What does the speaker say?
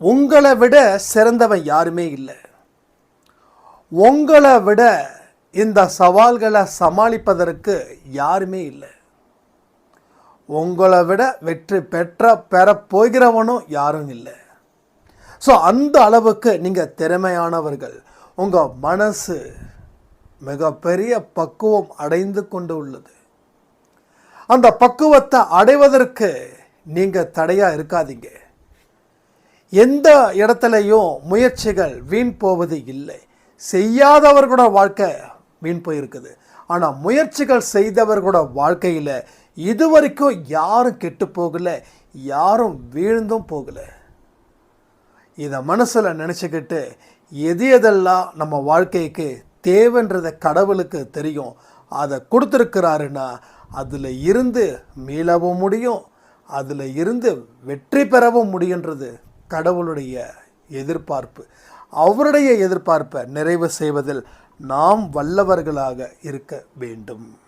உங்களை விட சிறந்தவன் யாருமே இல்லை. உங்களை விட இந்த சவால்களை சமாளிப்பதற்கு யாருமே இல்லை. உங்களை விட வெற்றி பெற்ற பெற போகிறவனும் யாரும் இல்லை. ஸோ அந்த அளவுக்கு நீங்கள் திறமையானவர்கள். உங்கள் மனசு மிகப்பெரிய பக்குவம் அடைந்து கொண்டு உள்ளது. அந்த பக்குவத்தை அடைவதற்கு நீங்கள் தடையாக இருக்காதீங்க. எந்த இடத்துலையும் முயற்சிகள் வீண் போவது இல்லை. செய்யாதவர்களோட வாழ்க்கை வீண் போயிருக்குது. ஆனால் முயற்சிகள் செய்தவர்களோட வாழ்க்கையில் இதுவரைக்கும் யாரும் கெட்டு போகலை யாரும் வீழ்ந்தும் போகலை. இதை மனசில் நினச்சிக்கிட்டு எது எதெல்லாம் நம்ம வாழ்க்கைக்கு தேவைன்றத கடவுளுக்கு தெரியும் அதை கொடுத்துருக்கிறாருன்னா அதில் இருந்து மீளவும் முடியும் அதில் இருந்து வெற்றி பெறவும் முடியுன்றது கடவுளுடைய எதிர்பார்ப்பு. அவருடைய எதிர்பார்ப்பை நிறைவு செய்வதில் நாம் வல்லவர்களாக இருக்க வேண்டும்.